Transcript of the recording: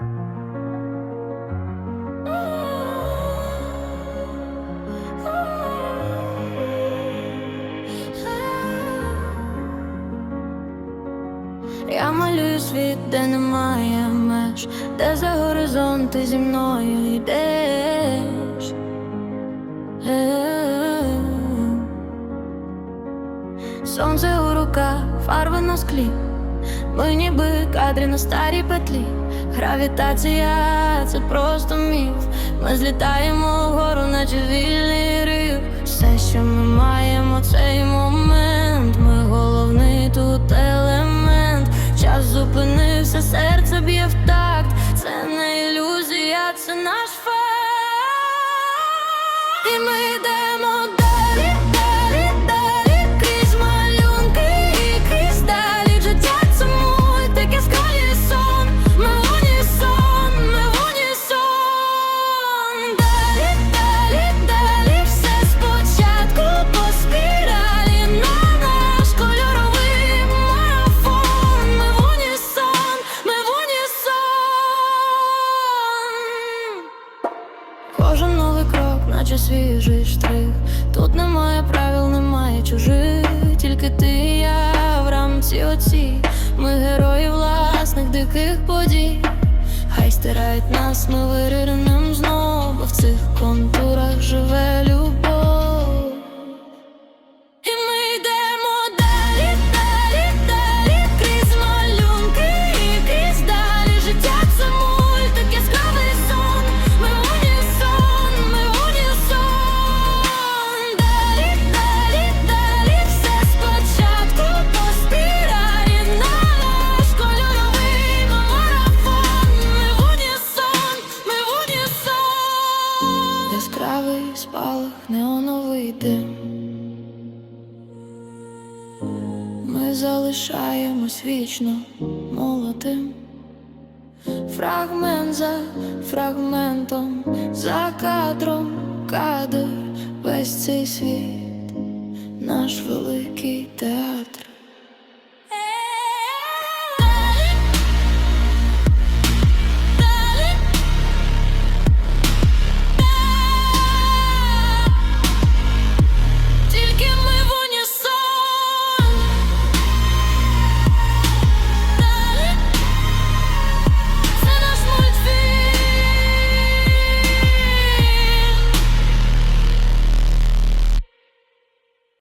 Я малюю світ, де немає меж, де за горизонт ти зі мною йдеш. Сонце у руках, фарби на склі, ми ніби кадри на старій петлі. Гравітація це просто міф. Ми злітаємо вгору, наче вільний риф. Все, що ми маємо, цей момент. Ми головний тут елемент. Час зупинився, серце б'є в такт. Це не ілюзія, це наш факт. І ми наче свіжий штрих. Тут немає правил, немає чужих. Тільки ти і я в рамці оці. Ми герої власних диких подій. Хай стирають нас, ми виринем знову, в цих контурах живе любов. Яскравий спалах, неоновий дим. Ми залишаємось вічно молодим. Фрагмент за фрагментом, за кадром кадр, весь цей світ, наш великий театр.